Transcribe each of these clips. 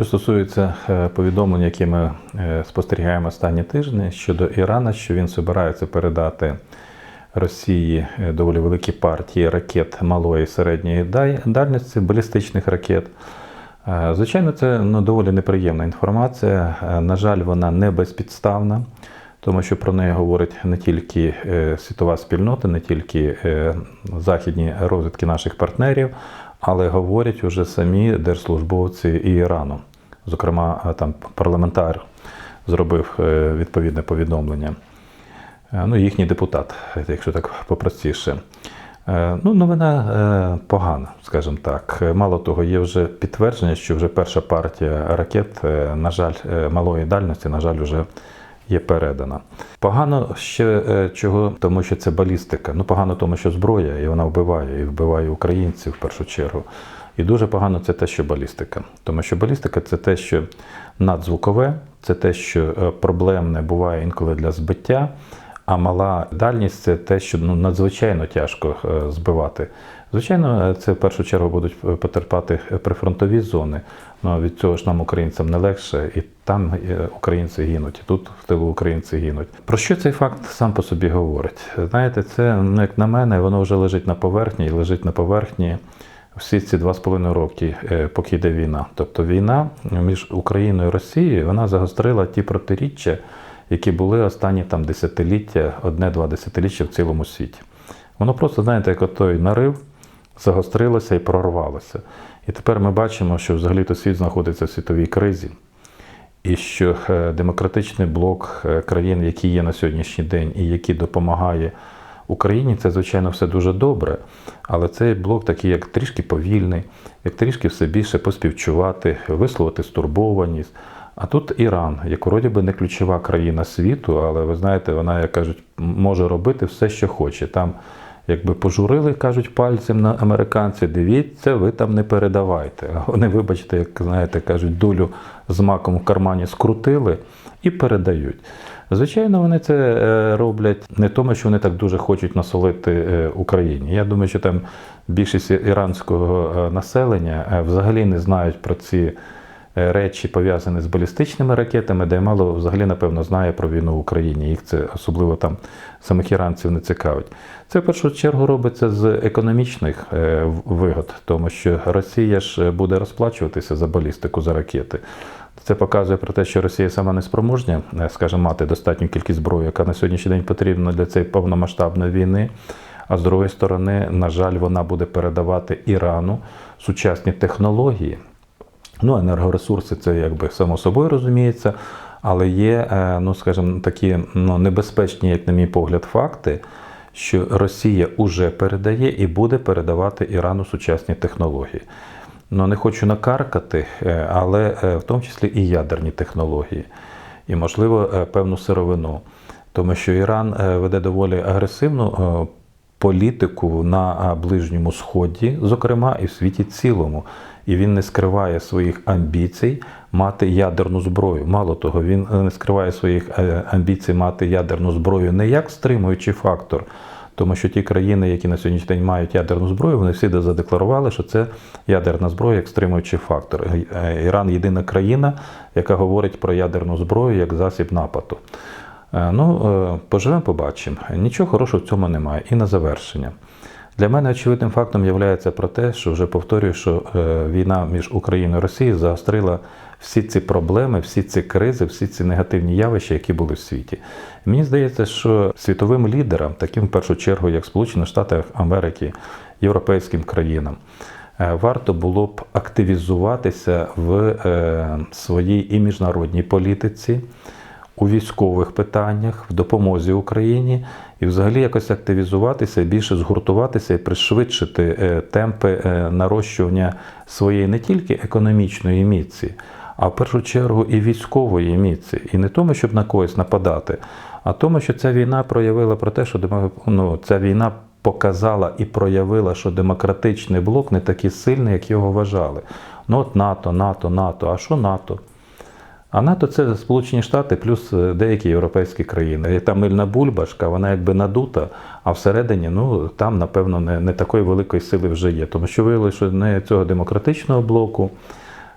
Що стосується е, повідомлень, які ми е, спостерігаємо останні тижні щодо Ірана, що він збирається передати Росії е, доволі великі партії ракет малої і середньої дальності, балістичних ракет. Звичайно, це ну, доволі неприємна інформація. На жаль, вона не безпідставна, тому що про неї говорить не тільки світова спільнота, не тільки західні розвідки наших партнерів, але говорять уже самі держслужбовці і Ірану. Зокрема, е, там парламентар зробив е, відповідне повідомлення. Е, Ну, їхній депутат, якщо так попростіше. Ну, новина погана, скажімо так. Мало того, є вже підтвердження, що вже перша партія ракет, на жаль, малої дальності, на жаль, вже є передана. Погано ще е, чого, тому що це балістика. Ну, погано тому, що зброя, і вона вбиває, і вбиває українців в першу чергу. І дуже погано це те, що балістика. Тому що балістика це те, що надзвукове, це те, що е, проблемне буває інколи для збиття. А мала дальність це те, що ну, надзвичайно тяжко е, збивати. Звичайно, е, це в першу чергу будуть е, потерпати прифронтові зони. Ну від цього ж нам, українцям, не легше, і там українці гинуть, і тут в тилу українці гинуть. Про що цей факт сам по собі говорить? Знаєте, це, ну, як на мене, воно вже лежить на поверхні і лежить на поверхні всі ці два з половиною роки, поки йде війна. Тобто війна між Україною і Росією вона загострила ті протиріччя, які були останні там десятиліття, одне-два десятиліття в цілому світі. Воно просто, знаєте, як той нарив, загострилося і прорвалося. І тепер ми бачимо, що взагалі-то світ знаходиться в світовій кризі, і що е, демократичний блок е, країн, які є на сьогоднішній день і які допомагає Україні, це, звичайно, все дуже добре. Але цей блок такий, як трішки повільний, як трішки все більше поспівчувати, висловити стурбованість. А тут Іран, як вроді би не ключова країна світу, але ви знаєте, вона, як кажуть, може робити все, що хоче. Там, якби пожурили, кажуть пальцем на американці, дивіться, ви там не передавайте. А вони, вибачте, як знаєте, кажуть, долю з маком в кармані скрутили і передають. Звичайно, вони це е, роблять не тому, що вони так дуже хочуть насолити е, Україні. Я думаю, що там більшість іранського е, населення взагалі не знають про ці речі, пов'язані з балістичними ракетами, де мало взагалі, напевно, знає про війну в Україні. Їх це особливо там самих іранців не цікавить. Це в першу чергу робиться з економічних е, вигод, тому що Росія ж буде розплачуватися за балістику, за ракети. Це показує про те, що Росія сама не спроможня, е, скажімо, мати достатню кількість зброї, яка на сьогоднішній день потрібна для цієї повномасштабної війни. А з другої сторони, на жаль, вона буде передавати Ірану сучасні технології. Ну, енергоресурси це якби само собою розуміється, але є, е, ну скажімо, такі ну, небезпечні, як на мій погляд, факти, що Росія уже передає і буде передавати Ірану сучасні технології. Ну, не хочу накаркати, е, але е, в тому числі і ядерні технології, і, можливо, певну сировину. Тому що Іран веде доволі агресивну політику на е, Ближньому Сході, зокрема, і в світі цілому. І він не скриває своїх амбіцій мати ядерну зброю. Мало того, він е, не скриває своїх е, амбіцій мати ядерну зброю не як стримуючий фактор. Тому що ті країни, які на сьогоднішній день мають ядерну зброю, вони всі задекларували, що це ядерна зброя як стримуючий фактор. Іран єдина країна, яка говорить про ядерну зброю як засіб нападу. Е, Ну, е, поживемо, побачимо. Нічого хорошого в цьому немає. І на завершення. Для мене очевидним фактом є про те, що вже повторюю, що е, війна між Україною і Росією загострила всі ці проблеми, всі ці кризи, всі ці негативні явища, які були в світі. Мені здається, що світовим лідерам, таким в першу чергу, як Сполучені Штати Америки, європейським країнам, варто було б активізуватися в своїй і міжнародній політиці у військових питаннях, в допомозі Україні і взагалі якось активізуватися, більше згуртуватися і пришвидшити е, темпи е, нарощування своєї не тільки економічної міці, а в першу чергу і військової міці. І не тому, щоб на когось нападати, а тому, що ця війна проявила про те, що ну, ця війна показала і проявила, що демократичний блок не такий сильний, як його вважали. Ну от НАТО, НАТО, НАТО. А що НАТО? А НАТО це Сполучені Штати плюс е, деякі європейські країни. І Та мильна бульбашка, вона якби надута, а всередині, ну там, напевно, не, не такої великої сили вже є. Тому що виявилося, що не цього демократичного блоку,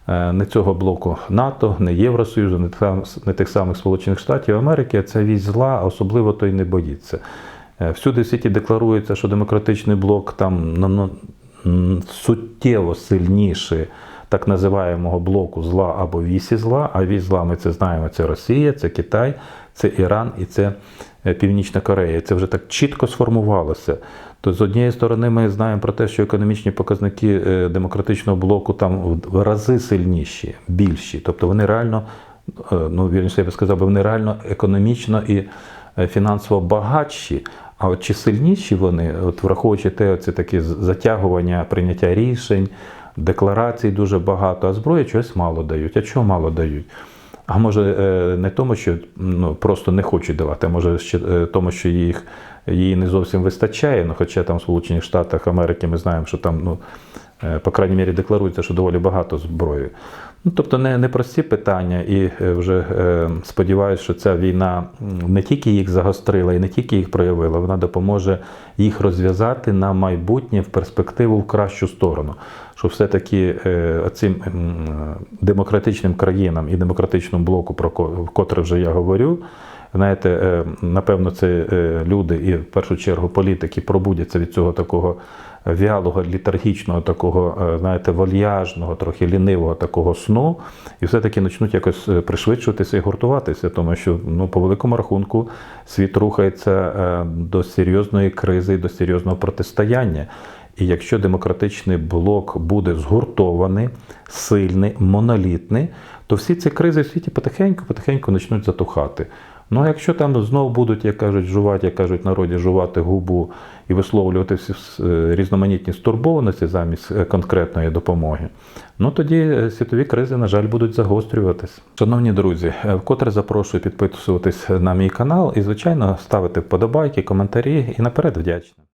е, не цього блоку НАТО, не Євросоюзу, не, там- не тих самих Сполучених Штатів Америки, ця вісь зла, особливо той не боїться. Е, Всюди в світі декларується, що демократичний блок там ну, ну, суттєво сильніший так називаємого блоку зла або вісі зла. А вісь зла ми це знаємо: це Росія, це Китай, це Іран і це е, Північна Корея. Це вже так чітко сформувалося. То з однієї сторони ми знаємо про те, що економічні показники е, демократичного блоку там в- рази сильніші, більші. Тобто вони реально, е, ну вірніше, я би сказав, вони реально економічно і фінансово багатші. А от чи сильніші вони, от враховуючи те, це такі затягування прийняття рішень, декларацій дуже багато, а зброї чогось мало дають. А чого мало дають? А може е, не тому, що ну, просто не хочуть давати, а може ще е, тому, що їх, її не зовсім вистачає. Ну, хоча там в Сполучених Штатах Америки ми знаємо, що там, ну, е, по крайній мірі, декларується, що доволі багато зброї. Ну, тобто не, не прості питання, і вже е, сподіваюся, що ця війна не тільки їх загострила і не тільки їх проявила, вона допоможе їх розв'язати на майбутнє в перспективу в кращу сторону. Що все-таки е, цим демократичним країнам і демократичному блоку, про ко- котре вже я говорю, знаєте, е, напевно, це е, люди і в першу чергу політики пробудяться від цього такого вялого, літаргічного, такого, знаєте, вальяжного, трохи лінивого такого сну, і все-таки почнуть якось пришвидшуватися і гуртуватися, тому що ну, по великому рахунку світ рухається до серйозної кризи, до серйозного протистояння. І якщо демократичний блок буде згуртований, сильний, монолітний, то всі ці кризи в світі потихеньку, потихеньку почнуть затухати. Ну а якщо там знову будуть, як кажуть, жувати, як кажуть народі, жувати губу і висловлювати всі е, різноманітні стурбованості замість е, конкретної допомоги, ну тоді е, світові кризи, на жаль, будуть загострюватись. Шановні друзі, вкотре запрошую підписуватись на мій канал і, звичайно, ставити вподобайки, коментарі і наперед вдячний.